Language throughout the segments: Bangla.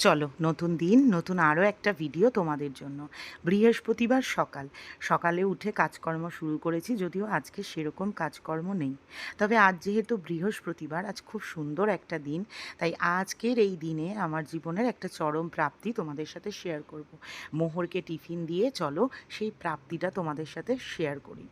চলো, নতুন দিন, নতুন আরও একটা ভিডিও তোমাদের জন্য। বৃহস্পতিবার সকাল। সকালে উঠে কাজকর্ম শুরু করেছি, যদিও আজকে সেরকম কাজকর্ম নেই। তবে আজ যেহেতু বৃহস্পতিবার, আজ খুব সুন্দর একটা দিন, তাই আজকের এই দিনে আমার জীবনের একটা চরম প্রাপ্তি তোমাদের সাথে শেয়ার করব। মোহরকে টিফিন দিয়ে চলো, সেই প্রাপ্তিটা তোমাদের সাথে শেয়ার করি।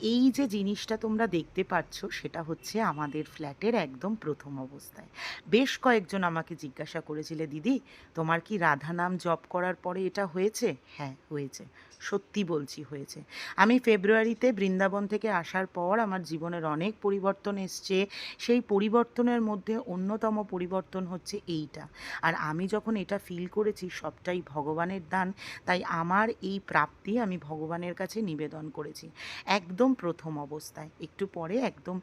এই যে জিনিসটা তোমরা দেখতে পাচ্ছ, সেটা হচ্ছে আমাদের ফ্ল্যাটের একদম প্রথম অবস্থায়। বেশ কয়েকজন আমাকে জিজ্ঞাসা করেছিলে, দিদি তোমার কি রাধা নাম জপ করার পরে এটা হয়েছে? হ্যাঁ হয়েছে। সত্যি বলছি, হয়েছে। আমি ফেব্রুয়ারিতে বৃন্দাবন থেকে আসার পর আমার জীবনের অনেক পরিবর্তন এসছে। সেই পরিবর্তনের মধ্যে অন্যতম পরিবর্তন হচ্ছে এইটা। আর আমি যখন এটা ফিল করেছি, সবটাই ভগবানের দান। তাই আমার এই প্রাপ্তি আমি ভগবানের কাছে নিবেদন করেছি। একদম প্রথম অবস্থায়। একটু পরে একদম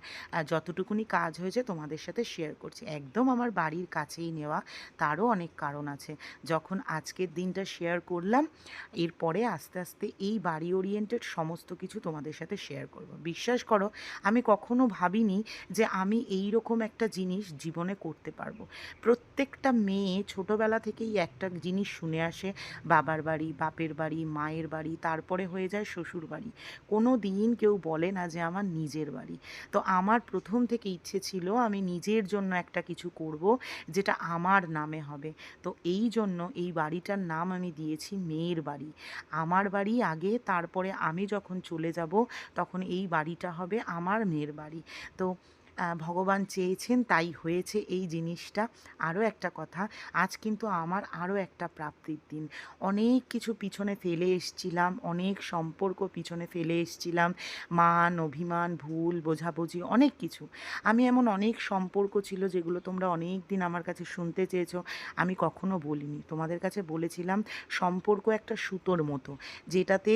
যতটুকুনি কাজ হয়েছে তোমাদের সাথে শেয়ার করছি। একদম আমার বাড়ির কাছেই নেওয়া। তারও অনেক কারণ আছে। যখন আজকের দিনটা শেয়ার করলাম, এরপরে আস্তে আস্তে এই বাড়ি ওরিয়েন্টেড সমস্ত কিছু তোমাদের সাথে শেয়ার করব। বিশ্বাস করো, আমি কখনো ভাবিনি যে আমি এই রকম একটা জিনিস জীবনে করতে পারব। প্রত্যেকটা মেয়ে ছোটোবেলা থেকেই একটা জিনিস শুনে আসে, বাবার বাড়ি, বাপের বাড়ি, মায়ের বাড়ি, তারপরে হয়ে যায় শ্বশুর বাড়ি। কোনো দিন কেউ বলে না যে আমার নিজের বাড়ি। তো আমার প্রথম থেকে ইচ্ছে ছিল আমি নিজের জন্য একটা কিছু করব, যেটা আমার নামে হবে। তো এই জন্য এই বাড়িটার নাম আমি দিয়েছি মেয়ের বাড়ি। আমার বাড়ি আগে, তারপরে আমি যখন চলে যাব, তখন এই বাড়িটা হবে আমার মেয়ের বাড়ি। তো ভগবান চেয়েছেন তাই হয়েছে এই জিনিসটা। আরও একটা কথা, আজ কিন্তু আমার আরও একটা প্রাপ্তির দিন। অনেক কিছু পিছনে ফেলে এসছিলাম, অনেক সম্পর্ক পিছনে ফেলে এসছিলাম, মান, অভিমান, ভুল, বোঝাবুঝি, অনেক কিছু। আমি এমন অনেক সম্পর্ক ছিল যেগুলো তোমরা অনেক দিন আমার কাছে শুনতে চেয়েছো, আমি কখনো বলিনি। তোমাদের কাছে বলেছিলাম, সম্পর্ক একটা সুতোর মতো, যেটাতে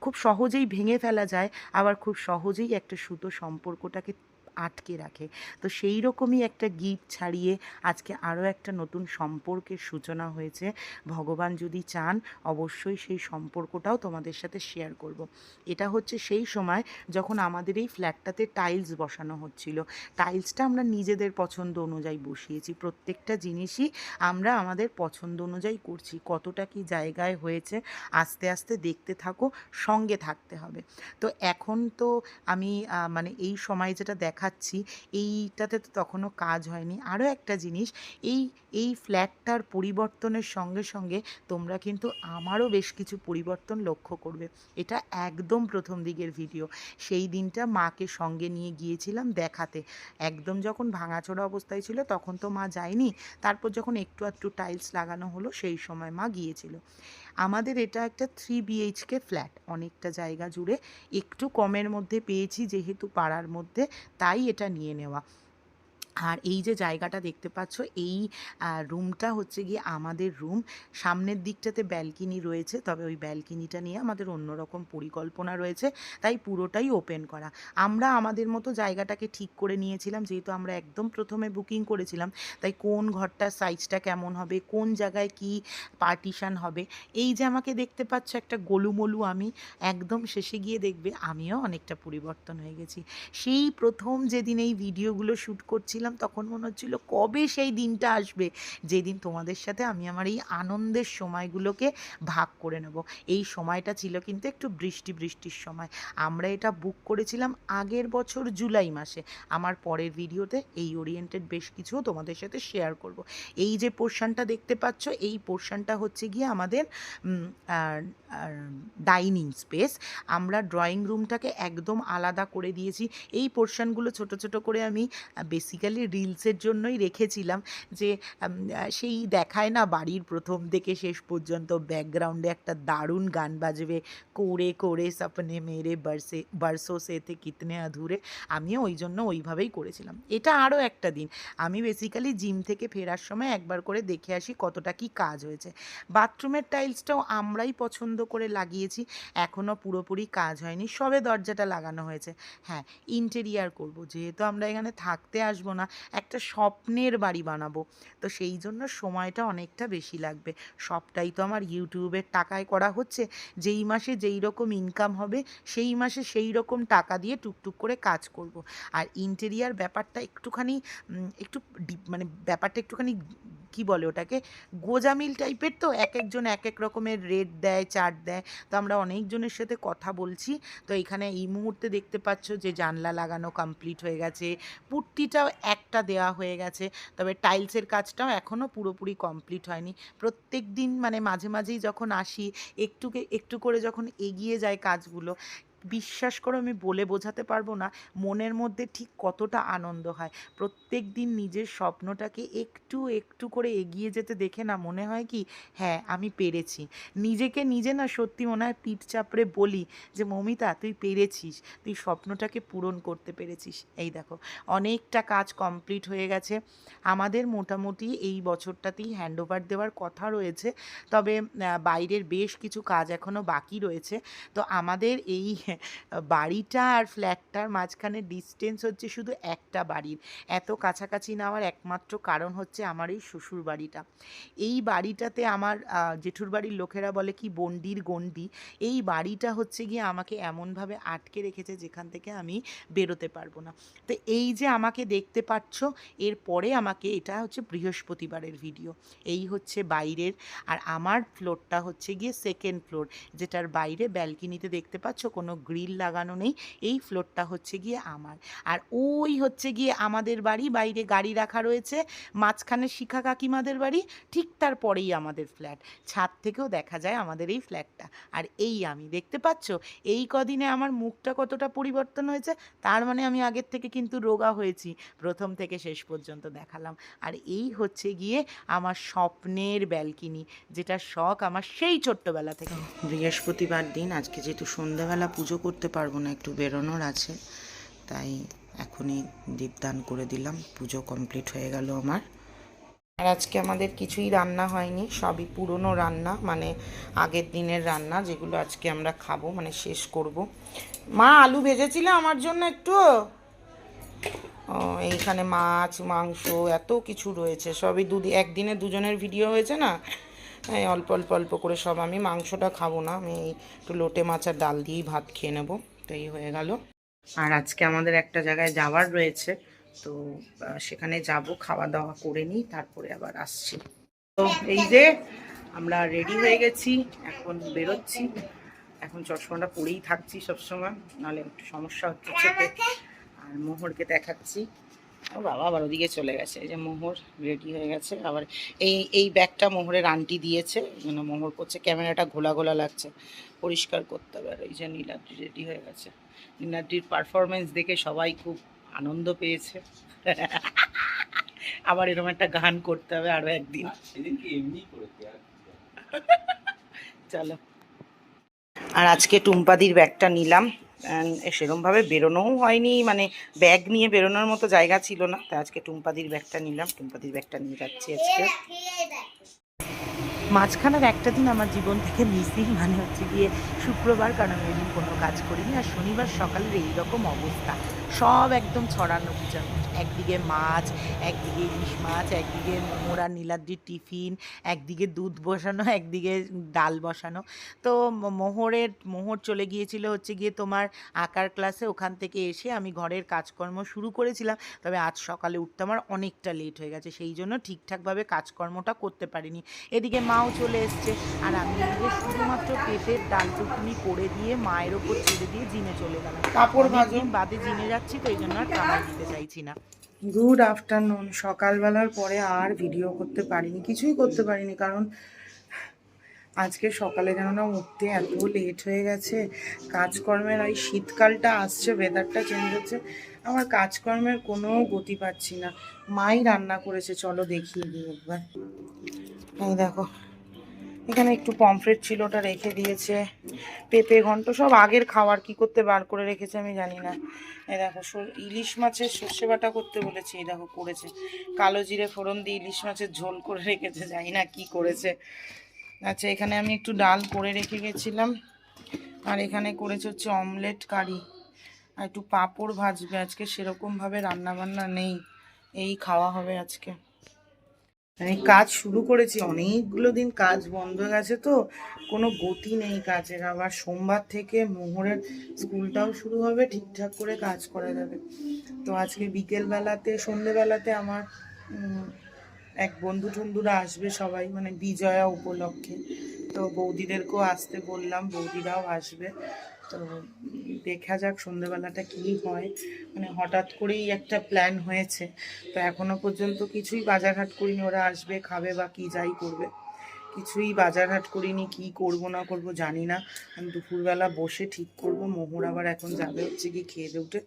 খুব সহজেই ভেঙে ফেলা যায়, আবার খুব সহজেই একটা সুতো সম্পর্কটাকে আটকে রাখে। তো সেই রকমই একটা গিফট ছাড়িয়ে আজকে আরও একটা নতুন সম্পর্কের সূচনা হয়েছে। ভগবান যদি চান, অবশ্যই সেই সম্পর্কটাও তোমাদের সাথে শেয়ার করব। এটা হচ্ছে সেই সময় যখন আমাদের এই ফ্ল্যাটটাতে টাইলস বসানো হচ্ছিল। টাইলসটা আমরা নিজেদের পছন্দ অনুযায়ী বসিয়েছি। প্রত্যেকটা জিনিসই আমরা আমাদের পছন্দ অনুযায়ী করছি। কতটা কি জায়গায় হয়েছে, আস্তে আস্তে দেখতে থাকো, সঙ্গে থাকতে হবে। তো এখন তো আমি মানে এই সময় যেটা দেখাচ্ছি। এইটাতে তো তখনও কাজ হয়নি। আরও একটা জিনিস এই এই ফ্ল্যাটটার পরিবর্তনের সঙ্গে সঙ্গে তোমরা কিন্তু আমারও বেশ কিছু পরিবর্তন লক্ষ্য করবে। এটা একদম প্রথম দিকের ভিডিও সেই দিনটা মাকে সঙ্গে নিয়ে গিয়েছিলাম দেখাতে। একদম যখন ভাঙাচোরা অবস্থায় ছিল তখন তো মা যায়নি। তারপর যখন একটু একটু টাইলস লাগানো হলো সেই সময় মা গিয়েছিল। আমাদের এটা একটা থ্রি বিএইচকে ফ্ল্যাট অনেকটা জায়গা জুড়ে। একটু কমের মধ্যে পেয়েছি যেহেতু পাড়ার মধ্যে, তাই এটা নিয়ে নেওয়া। আর এই যে জায়গাটা দেখতে পাচ্ছ, এই রুমটা হচ্ছে গিয়ে আমাদের রুম। সামনের দিকটাতে ব্যালকিনি রয়েছে, তবে ওই ব্যালকিনিটা নিয়ে আমাদের অন্যরকম পরিকল্পনা রয়েছে, তাই পুরোটাই ওপেন করা। আমরা আমাদের মতো জায়গাটাকে ঠিক করে নিয়েছিলাম, যেহেতু আমরা একদম প্রথমে বুকিং করেছিলাম, তাই কোন ঘরটার সাইজটা কেমন হবে, কোন জায়গায় কি পার্টিশান হবে। এই যে আমাকে দেখতে পাচ্ছ একটা গোলুমলু আমি, একদম শেষে গিয়ে দেখবে আমিও অনেকটা পরিবর্তন হয়ে গেছি। সেই প্রথম যেদিন এই ভিডিওগুলো শ্যুট করছিলাম তখন মনে হচ্ছিল কবে সেই দিনটা আসবে? যেদিন তোমাদের সাথে আমি আমার এই আনন্দের সময়গুলোকে ভাগ করে নেব। এই সময়টা ছিল কিন্তু একটু বৃষ্টি বৃষ্টির সময়। আমরা এটা বুক করেছিলাম আগের বছর জুলাই মাসে। আমার পরের ভিডিওতে এই ওরিয়েন্টেড বেশ কিছুও তোমাদের সাথে শেয়ার করব। এই যে পোর্শনটা দেখতে পাচ্ছ, এই পোর্শনটা হচ্ছে গিয়ে আমাদের ডাইনিং স্পেস আমরা ড্রয়িং রুমটাকে একদম আলাদা করে দিয়েছি। এই পোর্শনগুলো ছোট ছোট করে আমি বেসিক্যালি রিলসের জন্যই রেখেছিলাম যে সেই দেখায় না বাড়ির প্রথম থেকে শেষ পর্যন্ত ব্যাকগ্রাউন্ডে একটা দারুণ গান বাজবে। করে করে সপনে মেরে বারসে, বারসো সেতে কিতনে আধুরে আমিও ওই জন্য ওইভাবেই করেছিলাম। এটা আরও একটা দিন। আমি বেসিক্যালি জিম থেকে ফেরার সময় একবার করে দেখে আসি কতটা কি কাজ হয়েছে। বাথরুমের টাইলসটাও আমরাই পছন্দ করে লাগিয়েছি। এখনও পুরোপুরি কাজ হয়নি। সবে দরজাটা লাগানো হয়েছে। হ্যাঁ ইন্টেরিয়ার করব। যেহেতু আমরা এখানে থাকতে আসব না একটা স্বপ্নের বাড়ি বানাবো। তো সেই জন্য সময়টা অনেকটা বেশি লাগবে। সবটাই তো আমার ইউটিউবের টাকায় করা হচ্ছে। যেই মাসে যেই রকম ইনকাম হবে, সেই মাসে সেই রকম টাকা দিয়ে টুকটুক করে কাজ করব। আর ইন্টেরিয়ার ব্যাপারটা একটুখানি একটু মানে ব্যাপারটা একটুখানি কি বলে ওটাকে? গোজামিল টাইপের তো এক একজন এক এক রকমের রেট দেয়, চার্ট দেয়। তো আমরা অনেকজনের সাথে কথা বলছি। তো এখানে এই মুহূর্তে দেখতে পাচ্ছ যে জানলা লাগানো কমপ্লিট হয়ে গেছে। পুট্টিটাও একটা দেওয়া হয়ে গেছে। তবে টাইলসের কাজটাও এখনও পুরোপুরি কমপ্লিট হয়নি। প্রত্যেক দিন মানে মাঝে মাঝেই যখন আসি, একটুকে, একটু করে যখন এগিয়ে যায় কাজগুলো বিশ্বাস করো আমি বলে বোঝাতে পারব না, মনের মধ্যে ঠিক কতটা আনন্দ হয়। প্রত্যেক দিন নিজের স্বপ্নটাকে একটু একটু করে এগিয়ে যেতে দেখে না মনে হয় কি হ্যাঁ আমি পেরেছি। নিজেকে নিজে না সত্যি মনে হয় পিঠ চাপড়ে বলি যে, মমিতা, তুই পেরেছিস, তুই স্বপ্নটাকে পূরণ করতে পেরেছিস। এই দেখো, অনেকটা কাজ কমপ্লিট হয়ে গেছে। আমাদের মোটামুটি এই বছরটাতেই হ্যান্ডওভার দেওয়ার কথা রয়েছে। তবে বাইরের বেশ কিছু কাজ এখনও বাকি রয়েছে। তো আমাদের এই বাড়িটা আর ফ্ল্যাটটার মাঝখানে ডিস্টেন্স হচ্ছে শুধু একটা বাড়ির। এত কাছাকাছি নেওয়ার একমাত্র কারণ হচ্ছে আমার এই শ্বশুর বাড়িটা। এই বাড়িটাতে আমার জেঠুর বাড়ির লোকেরা বলে কি, বন্ডির গন্ডি এই বাড়িটা হচ্ছে গিয়ে আমাকে এমনভাবে আটকে রেখেছে যেখান থেকে আমি বেরোতে পারব না। তো এই যে আমাকে দেখতে পাচ্ছ, এরপরে আমাকে এটা হচ্ছে বৃহস্পতিবারের ভিডিও এই হচ্ছে বাইরের আর আমার ফ্লোরটা হচ্ছে গিয়ে সেকেন্ড ফ্লোর যেটার বাইরে ব্যালকিনিতে দেখতে পাচ্ছ কোনো গ্রিল লাগানো নেই, এই ফ্লোরটা হচ্ছে গিয়ে আমার। আর ওই হচ্ছে গিয়ে আমাদের বাড়ি, বাইরে গাড়ি রাখা রয়েছে, মাঝখানে শিখা কাকিমাদের বাড়ি, ঠিক তারপরেই আমাদের ফ্ল্যাট। ছাদ থেকেও দেখা যায় আমাদের এই ফ্ল্যাটটা। আর এই আমি, দেখতে পাচ্ছ? এই কদিনে আমার মুখটা কতটা পরিবর্তন হয়েছে, তার মানে আমি আগের থেকে কিন্তু রোগা হয়েছি, প্রথম থেকে শেষ পর্যন্ত দেখালাম। আর এই হচ্ছে গিয়ে আমার স্বপ্নের ব্যালকিনি যেটা শখ আমার সেই ছোট্টবেলা থেকে। বৃহস্পতিবার দিন, আজকে যেহেতু সন্ধ্যাবেলা পুজো করতে পারব না, একটু বেরোনোর আছে। তাই এখনই দীপদান করে দিলাম, পুজো কমপ্লিট হয়ে গেল আমার। আর আজকে আমাদের কিছুই রান্না হয়নি, সবই পুরনো রান্না মানে আগের দিনের রান্না, যেগুলো আজকে আমরা খাব মানে শেষ করব। মা, আলু ভেজেছিলে আমার জন্য একটু? এইখানে মাছ, মাংস, এত কিছু রয়েছে, সবই দুদি, একদিনে দুজনের ভিডিও হয়েছে না? এই অল্প অল্প অল্প করে সব আমি মাংসটা খাব না। আমি একটু লোটে মাছ আর ডাল দিয়েই ভাত খেয়ে নেব। তো এই হয়ে গেল। আর আজকে আমাদের একটা জায়গায় যাওয়ার রয়েছে। তো সেখানে যাব, খাওয়া দাওয়া করে নিই, তারপরে আবার আসছি। তো, এই যে আমরা রেডি হয়ে গেছি, এখন বেরোচ্ছি। এখন চশমাটা পরেই থাকছি সবসময়। নাহলে একটু সমস্যা হচ্ছে আর মোহরকে দেখাচ্ছি। ও বাবা আবার ওদিকে চলে গেছে। এই যে মোহর রেডি হয়ে গেছে। আবার এই এই ব্যাগটা মোহরের আন্টি দিয়েছে। মানে মোহর করছে ক্যামেরাটা ঘোলা ঘোলা লাগছে। পরিষ্কার করতে হবে। আর এই যে নীলাদ্রি রেডি হয়ে গেছে। নীলাদ্রির পারফরমেন্স দেখে সবাই খুব আনন্দ পেয়েছে। আবার এরকম একটা গান করতে হবে আরও একদিন। চলো। আর আজকে টুম্পাদির ব্যাগটা নিলাম। সেরমভাবে বেরোনোও হয়নি মানে ব্যাগ নিয়ে বেরোনোর মতো জায়গা ছিল না। তাই আজকে টুম্পাদির ব্যাগটা নিলাম। টুম্পাদির ব্যাগটা নিয়ে যাচ্ছি আজকে। মাঝখানের একটা দিন আমার জীবন থেকে মিসিং মানে হচ্ছে গিয়ে শুক্রবার, কারণ ওই দিন কোনো কাজ করিনি। আর শনিবার সকালের এইরকম অবস্থা। সব একদম ছড়ানো গুছানো একদিকে মাছ, একদিকে ইলিশ মাছ, একদিকে মোড়া নীলাদ্রির টিফিন, একদিকে দুধ বসানো, একদিকে ডাল বসানো। তো মোহরের, মোহর চলে গিয়েছিল হচ্ছে গিয়ে তোমার আঁকার ক্লাসে। ওখান থেকে এসে আমি ঘরের কাজকর্ম শুরু করেছিলাম। তবে আজ সকালে উঠতে আমার অনেকটা লেট হয়ে গেছে। সেই জন্য ঠিকঠাকভাবে কাজকর্মটা করতে পারিনি। এদিকে মাও চলে এসছে। আর আমি এদিকে শুধুমাত্র পেঁপের ডালটুকুনি করে দিয়ে মায়ের ওপর ছেড়ে দিয়ে জিমে চলে গেলাম। কাপড় ভাজুন। বাদে জিমে যাচ্ছি তো এই জন্য আর কামাই দিতে চাইছি না। গুড আফটারনুন সকালবেলার পরে আর ভিডিও করতে পারিনি কিছুই করতে পারিনি কারণ আজকে সকালে যেন না উঠতে এত লেট হয়ে গেছে। কাজকর্মের এই শীতকালটা আসছে ওয়েদারটা চেঞ্জ হচ্ছে। আমার কাজকর্মের কোনো গতি পাচ্ছি না। মাই রান্না করেছে চলো দেখিয়ে দিই একবার। এই দেখো এখানে একটু পমফ্রেট ছিল, ওটা রেখে দিয়েছে। পেঁপে ঘন্ট, সব আগের খাওয়ার, কি করতে বার করে রেখেছে আমি জানি না। এ দেখো ইলিশ মাছের সর্ষে বাটা করতে বলেছি, এই দেখো, করেছে। কালো জিরে ফোড়ন দিয়ে ইলিশ মাছের ঝোল করে রেখেছে, জানি না কি করেছে। আচ্ছা এখানে আমি একটু ডাল করে রেখে গেছিলাম। আর এখানে করেছে হচ্ছে অমলেট কারি। আর একটু পাঁপড় ভাজবে, আজকে সেরকমভাবে রান্না বান্না নেই। এই খাওয়া হবে আজকে। আমি কাজ শুরু করেছি, অনেকগুলো দিন কাজ বন্ধ গেছে তো, কোনো গতি নেই কাজের। আবার সোমবার থেকে মোহরের স্কুলটাও শুরু হবে, ঠিকঠাক করে কাজ করা যাবে। তো আজকে বিকেল বেলাতে সন্ধেবেলাতে আমার এক বন্ধু টন্ধুরা আসবে সবাই মানে বিজয়া উপলক্ষে। তো বৌদিদেরকেও আসতে বললাম, বৌদিরাও আসবে। তো দেখা যাক সন্ধেবেলাটা কী হয়। মানে হঠাৎ করেই একটা প্ল্যান হয়েছে। তো এখনও পর্যন্ত কিছুই বাজারহাট করিনি। ওরা আসবে, খাবে বা কি যাই করবে। কিছুই বাজারহাট করিনি, কি করব, না করব জানি না। আমি দুপুরবেলা বসে ঠিক করব। মোহর আবার এখন যাবে হচ্ছে কি খেয়ে দিয়ে উঠে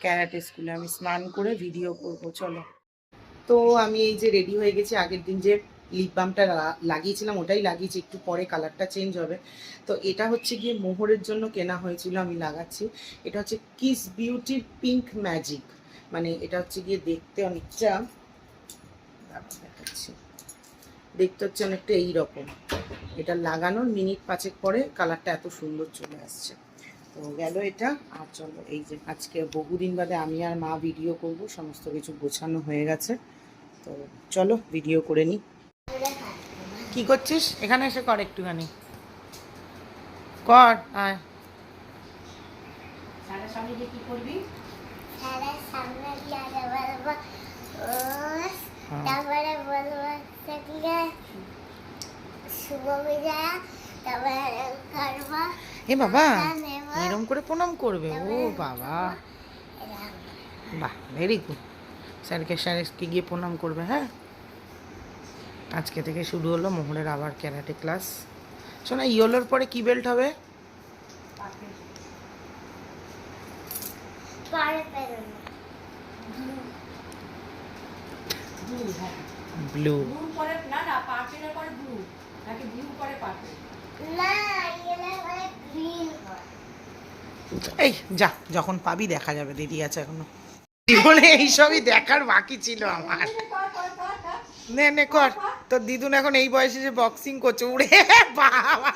ক্যারাটে স্কুলে আমি স্নান করে ভিডিও করব, চলো। তো আমি এই যে রেডি হয়ে গেছি আগের দিন যে লিপ বামটা লাগিয়েছিলাম, ওটাই লাগিয়েছি, একটু পরে কালারটা চেঞ্জ হবে। তো এটা হচ্ছে গিয়ে মোহরের জন্য কেনা হয়েছিল, আমি লাগাচ্ছি। এটা হচ্ছে কিস বিউটির পিঙ্ক ম্যাজিক মানে এটা হচ্ছে গিয়ে দেখতে অনেকটা দেখাচ্ছি। দেখতে হচ্ছে অনেকটা এইরকম। এটা লাগানোর মিনিট পাঁচেক পরে কালারটা এত সুন্দর চলে আসছে। তো গেল এটা, আর চলো এই যে আজকে বহুদিন বাদে আমি আর মা ভিডিও করব, সমস্ত কিছু গোছানো হয়ে গেছে। তো চলো ভিডিও করে নিই। কি করছিস? এখানে এসে কর একটুখানি। কর আয়। হ্যাঁ। তারপরে শুভ বিজয়া তারপরে করব এ বাবা এরম করে প্রণাম করবে। ও বাবা। বাহ ভেরি গুড স্যারকে স্যারকে গিয়ে প্রণাম করবে হ্যাঁ? আজকে থেকে শুরু হলো মোহনের আবার ক্যারাটে ক্লাস। শোনা, ইয়োলোর পরে কি বেল্ট হবে? ব্লু। এই, যা, যখন পাবি দেখা যাবে দিদি আছে এখনও। জীবনে এইসবই দেখার বাকি ছিল আমার। নে নে কর। তোর দিদুন এখন এই বয়সে যে বক্সিং করছে। উড়ে বাবা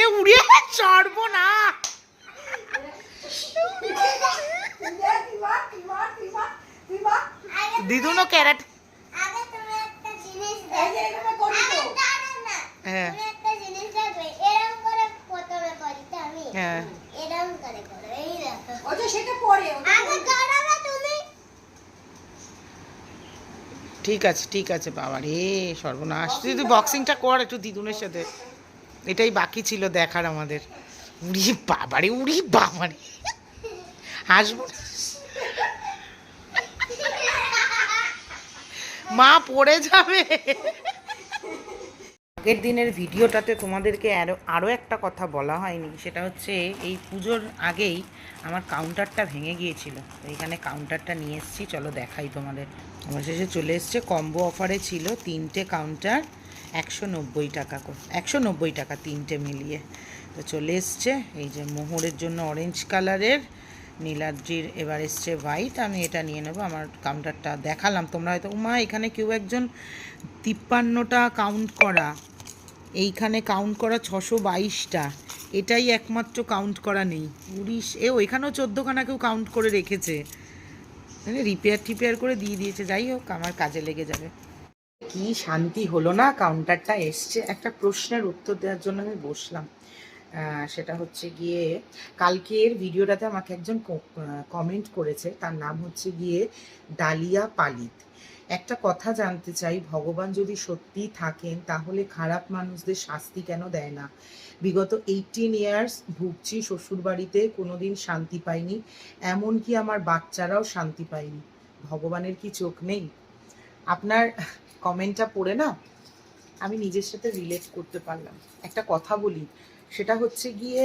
এ উড়ে চড়বো না দিদুনও ক্যারেট। আগে তুমি একটা জিনিস দেখো আরে দাঁড়াও না হ্যাঁ তুমি একটা জিনিস দেখবে এরকম করে প্রথমে করি তো আমি হ্যাঁ এরকম করে করো এই দেখো ওটা সেটা পরে ওটা আগে দাঁড়াও না তুমি ঠিক আছে ঠিক আছে বাবা রে সর্বনাশ। তুই তুই বক্সিংটা কর। একটু দিদুনের সাথে। এটাই বাকি ছিল দেখার আমাদের। উড়ি বাবারে উড়ি বাবারে হাসবো। মা পড়ে যাবে। আগের দিনের ভিডিওটাতে তোমাদেরকে আরও আরও একটা কথা বলা হয়নি, সেটা হচ্ছে এই পুজোর আগেই আমার কাউন্টারটা ভেঙে গিয়েছিল। তো এখানে কাউন্টারটা নিয়ে এসেছি, চলো দেখাই তোমাদের। আমার শেষে চলে এসছে কম্বো অফারে ছিল তিনটে কাউন্টার একশো নব্বই টাকা করে, একশো নব্বই টাকা তিনটে মিলিয়ে। তো চলে এসছে, এই যে মোহরের জন্য অরেঞ্জ কালারের নীলাদ্রির এবার এসছে হোয়াইট আমি এটা নিয়ে নেব, আমার কাউন্টারটা দেখালাম। তোমরা হয়তো, উমা, এখানে কেউ একজন তিপ্পান্নটা কাউন্ট করা। এইখানে কাউন্ট করা ছশো বাইশটা। এটাই একমাত্র কাউন্ট করা নেই। উড়িশ এ, ওইখানেও চোদ্দোখানা কেউ কাউন্ট করে রেখেছে। মানে রিপেয়ার টিপেয়ার করে দিয়ে দিয়েছে। যাই হোক, আমার কাজে লেগে যাবে। কি শান্তি হলো না? কাউন্টারটা এসছে। একটা প্রশ্নের উত্তর দেওয়ার জন্য আমি বসলাম। সেটা হচ্ছে গিয়ে কালকের ভিডিওটাতে আমাকে একজন কমেন্ট করেছে। তার নাম হচ্ছে গিয়ে ডালিয়া পালিত। একটা কথা জানতে চাই, ভগবান যদি সত্যি থাকেন, তাহলে খারাপ মানুষদের শাস্তি কেন দেয় না? বিগত এইটিন ইয়ার্স ভুগছি, শ্বশুরবাড়িতে কোনোদিন শান্তি পাইনি। এমনকি আমার বাচ্চারাও শান্তি পায়নি। ভগবানের কি চোখ নেই? আপনার কমেন্টটা পড়ে না? আমি নিজের সাথে রিলেট করতে পারলাম। একটা কথা বলি সেটা হচ্ছে গিয়ে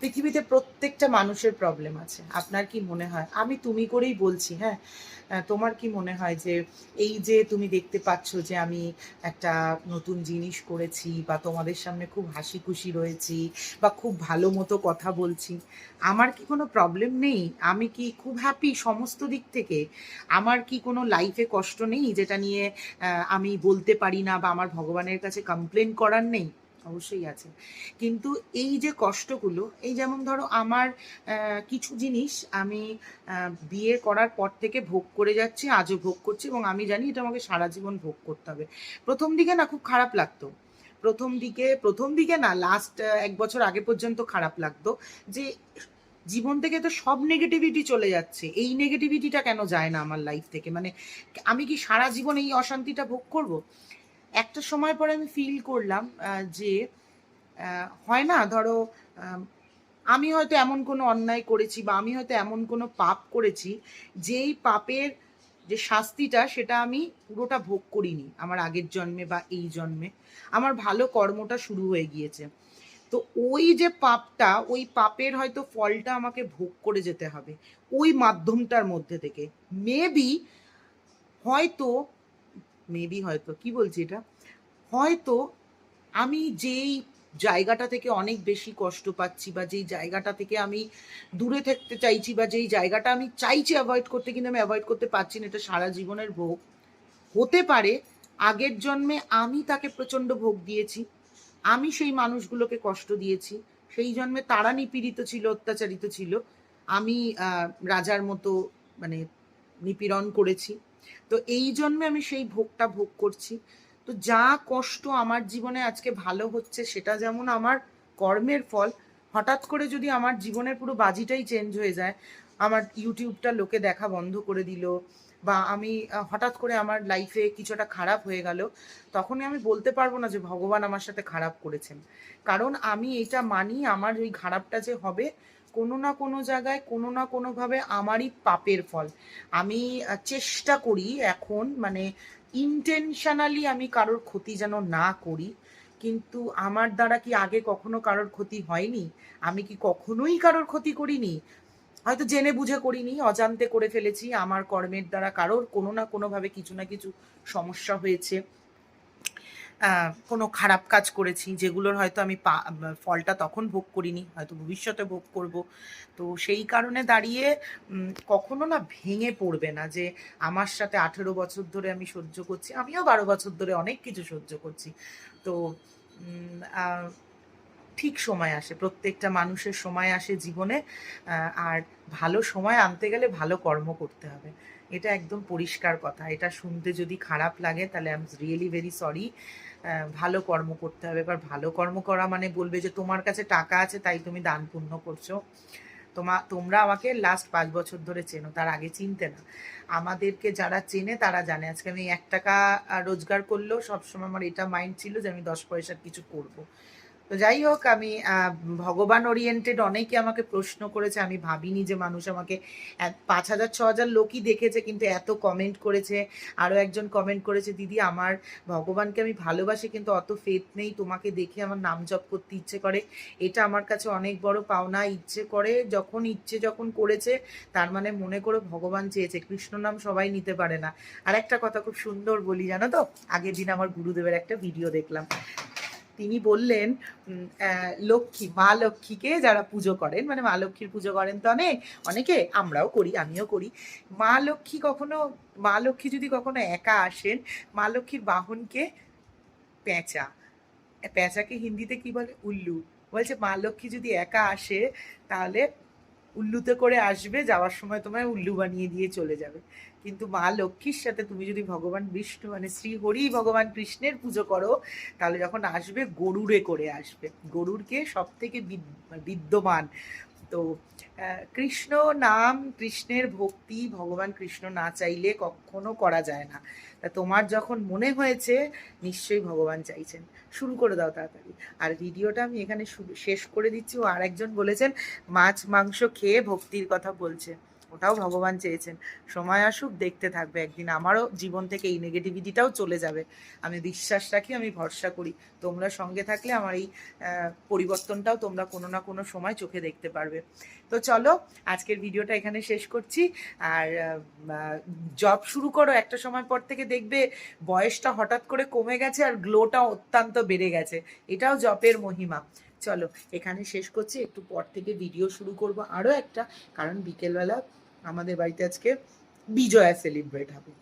পৃথিবীতে প্রত্যেকটা মানুষের প্রবলেম আছে। আপনার কি মনে হয়? আমি তুমি করেই বলছি হ্যাঁ? তোমার কি মনে হয় যে এই যে তুমি দেখতে পাচ্ছ যে আমি একটা নতুন জিনিস করেছি বা তোমাদের সামনে খুব হাসি খুশি রয়েছি বা খুব ভালো মতো কথা বলছি, আমার কি কোনো প্রবলেম নেই? আমি কি খুব হ্যাপি সমস্ত দিক থেকে? আমার কি কোনো লাইফে কষ্ট নেই যেটা নিয়ে আমি বলতে পারি না বা আমার ভগবানের কাছে কমপ্লেন করার নেই? অবশ্যই আছে। কিন্তু এই যে কষ্টগুলো, এই যেমন ধরো আমার কিছু জিনিস আমি বিয়ে করার পর থেকে ভোগ করে যাচ্ছি, আজও ভোগ করছি এবং আমি জানি এটা আমাকে সারা জীবন ভোগ করতে হবে। প্রথম দিকে না খুব খারাপ লাগতো। প্রথম দিকে প্রথম দিকে না লাস্ট এক বছর আগে পর্যন্ত খারাপ লাগতো যে জীবন থেকে তো সব নেগেটিভিটি চলে যাচ্ছে। এই নেগেটিভিটিটা কেন যায় না আমার লাইফ থেকে? মানে আমি কি সারা জীবন এই অশান্তিটা ভোগ করব? একটা সময় পরে আমি ফিল করলাম যে হয় না, ধরো আমি হয়তো এমন কোনো অন্যায় করেছি বা আমি হয়তো এমন কোনো পাপ করেছি, যেই পাপের যে শাস্তিটা সেটা আমি পুরোটা ভোগ করিনি আমার আগের জন্মে বা এই জন্মে। আমার ভালো কর্মটা শুরু হয়ে গিয়েছে। তো ওই যে পাপটা, ওই পাপের হয়তো ফলটা আমাকে ভোগ করে যেতে হবে, ওই মাধ্যমটার মধ্যে থেকে। মেবি হয়তো মেবি হয়তো, কি বলছি এটা? হয়তো আমি যেই জায়গাটা থেকে অনেক বেশি কষ্ট পাচ্ছি বা যেই জায়গাটা থেকে আমি দূরে থাকতে চাইছি বা যেই জায়গাটা আমি চাইছি অ্যাভয়েড করতে কিন্তু আমি অ্যাভয়েড করতে পারছি না, এটা সারা জীবনের ভোগ। হতে পারে আগের জন্মে আমি তাকে প্রচণ্ড ভোগ দিয়েছি, আমি সেই মানুষগুলোকে কষ্ট দিয়েছি, সেই জন্মে তারা নিপীড়িত ছিল, অত্যাচারিত ছিল, আমি রাজার মতো মানে নিপীড়ন করেছি। তো এই জন্মে আমি সেই ভোগটা ভোগ করছি। তো যা কষ্ট আমার জীবনে আজকে ভালো হচ্ছে, সেটা যেমন আমার কর্মের ফল, হঠাৎ করে যদি আমার জীবনের পুরো বাজিটাই চেঞ্জ হয়ে যায়, আমার ইউটিউবটা লোকে দেখা বন্ধ করে দিল, বা আমি হঠাৎ করে আমার লাইফে কিছুটা খারাপ হয়ে গেল, তখনই আমি বলতে পারব না যে ভগবান আমার সাথে খারাপ করেছেন। কারণ আমি এটা মানি, আমার ওই খারাপটা যে হবে কোনো না কোনো জায়গায়, কোনো না কোনোভাবে আমারই পাপের ফল। আমি চেষ্টা করি এখন মানে ইন্টেনশনালি আমি কারোর ক্ষতি যেন না করি। কিন্তু আমার দ্বারা কি আগে কখনো কারোর ক্ষতি হয়নি? আমি কি কখনোই কারোর ক্ষতি করিনি? হয়তো জেনে বুঝে করিনি, অজান্তে করে ফেলেছি। আমার কর্মের দ্বারা কারোর কোনো না কোনোভাবে কিছু না কিছু সমস্যা হয়েছে। কোনো খারাপ কাজ করেছি, যেগুলোর হয়তো আমি ফলটা তখন ভোগ করিনি, হয়তো ভবিষ্যতে ভোগ করব। তো সেই কারণে দাঁড়িয়ে কখনো না ভেঙে পড়বে না যে, আমার সাথে আঠেরো বছর ধরে আমি সহ্য করছি, আমিও বারো বছর ধরে অনেক কিছু সহ্য করছি। তো ঠিক সময় আসে, প্রত্যেকটা মানুষের সময় আসে জীবনে আর ভালো সময় আনতে গেলে ভালো কর্ম করতে হবে। এটা একদম পরিষ্কার কথা। এটা শুনতে যদি খারাপ লাগে, তাহলে I am really very sorry ভালো কর্ম করতে হবে। এবার ভালো কর্ম করা মানে বলবে যে তোমার কাছে টাকা আছে, তাই তুমি দান পুণ্য করছ। তোমা, তোমরা আমাকে লাস্ট পাঁচ বছর ধরে চেনো, তার আগে চিনতে না। আমাদেরকে যারা চেনে তারা জানে। আজকে আমি এক টাকা রোজগার করলেও সবসময় আমার এটা মাইন্ড ছিল যে আমি দশ পয়সার কিছু করব। তো যাই হোক, আমি ভগবান ওরিয়েন্টেড অনেকে আমাকে প্রশ্ন করেছে, আমি ভাবিনি যে মানুষ আমাকে পাঁচ হাজার, ছ হাজার লোকই দেখেছে, কিন্তু এত কমেন্ট করেছে আরও একজন কমেন্ট করেছে, দিদি, আমার ভগবানকে আমি ভালোবাসি, কিন্তু অত ফেথ নেই, তোমাকে দেখে আমার নাম জপ করতে ইচ্ছে করে। এটা আমার কাছে অনেক বড় পাওনা, ইচ্ছে করে, যখন ইচ্ছে যখন করেছে, তার মানে মনে করে ভগবান চেয়েছে, কৃষ্ণ নাম সবাই নিতে পারে না। আর একটা কথা খুব সুন্দর বলি, জানো তো? আগের দিন আমার গুরুদেবের একটা ভিডিও দেখলাম। তিনি বললেন লক্ষ্মী, মা লক্ষ্মীকে যারা পুজো করেন মানে মা লক্ষ্মীর পুজো করেন তো অনেক, অনেকে আমরাও করি, আমিও করি। মা লক্ষ্মী কখনো, মা লক্ষ্মী যদি কখনো একা আসেন, মা লক্ষ্মীর বাহনকে পেঁচা, পেঁচাকে হিন্দিতে কি বলে? উল্লু। বলছে, মা লক্ষ্মী যদি একা আসে, তাহলে উল্লুতে করে আসবে, যাওয়ার সময় তোমায় উল্লু বানিয়ে দিয়ে চলে যাবে। কিন্তু মা লক্ষ্মীর সাথে তুমি যদি ভগবান বিষ্ণু মানে শ্রী হরি ভগবান কৃষ্ণের পুজো করো, তাহলে যখন আসবে গরুরে করে আসবে। গরুরকে সব থেকে বিদ্যমান। তো কৃষ্ণ নাম কৃষ্ণের ভক্তি ভগবান কৃষ্ণ না চাইলে কখনো করা যায় না। তা তোমার যখন মনে হয়েছে, নিশ্চয়ই ভগবান চাইছেন। শুরু করে দাও তাড়াতাড়ি। আর ভিডিওটা আমি এখানে শেষ করে দিচ্ছি। ও আরেকজন বলেছেন, মাছ, মাংস খেয়ে ভক্তির কথা বলছে। ওটাও ভগবান চেয়েছেন। সময় আসুক, দেখতে থাকবে একদিন। আমারও জীবন থেকে এই নেগেটিভিটিটাও চলে যাবে। আমি বিশ্বাস রাখি, আমি ভরসা করি। তোমরা সঙ্গে থাকলে আমার এই পরিবর্তনটাও তোমরা কোনো না কোনো সময় চোখে দেখতে পারবে। তো চলো, আজকের ভিডিওটা এখানে শেষ করছি। আর জব শুরু করো একটা সময় পর থেকে দেখবে বয়সটা হঠাৎ করে কমে গেছে আর গ্লোটা অত্যন্ত বেড়ে গেছে। এটাও জপের মহিমা। চলো, এখানে শেষ করছি। একটু পর থেকে ভিডিও শুরু করব আরও একটা। কারণ বিকেলবেলা আমাদের বাড়িতে আজকে বিজয়া সেলিব্রেট হবে।